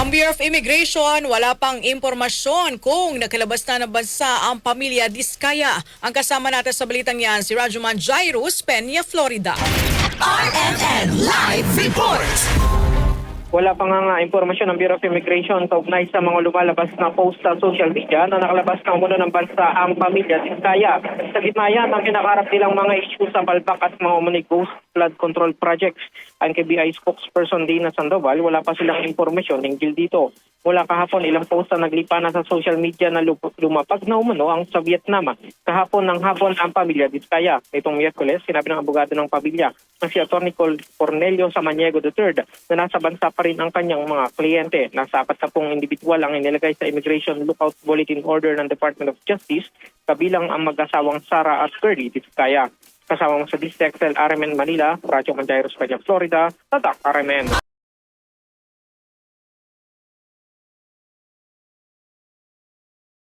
Ang Bureau of Immigration wala pang impormasyon kung nakalabas na ng bansa ang pamilya Diskaya. Ang kasama natin sa balitang yan si Rajuman Jairus, Peña, Florida. RMN Live Report! Wala pa nga nga impormasyon ng Bureau of Immigration kaugnay sa mga lumalabas na post sa social media na nakalabas ng umuno ng bansa ang pamilya Diskaya. Sa gitna yan, ang kinakarap nilang mga issue sa balbak at mga umunig ghost flood control projects. Ang KBI spokesperson Dina Sandoval, wala pa silang impormasyon hinggil dito. Mula kahapon, ilang post na naglipa na sa social media na lumapag na umano ang sa Vietnam. Kahapon ng hapon ang pamilya Diskaya. Itong Miyerkules, sinabi ng abogado ng pamilya na si Atty. Cornelio Samaniego III na nasa bansa pa rin ang kanyang mga kliyente. Nasa apat na pong individual ang inilagay sa Immigration Lookout Bulletin Order ng Department of Justice kabilang ang mag-asawang Sara at Curly Diskaya. Kasama mo sa Distexel RMN Manila, Radyo Manjairos, Kanya, Florida, Tatak RMN.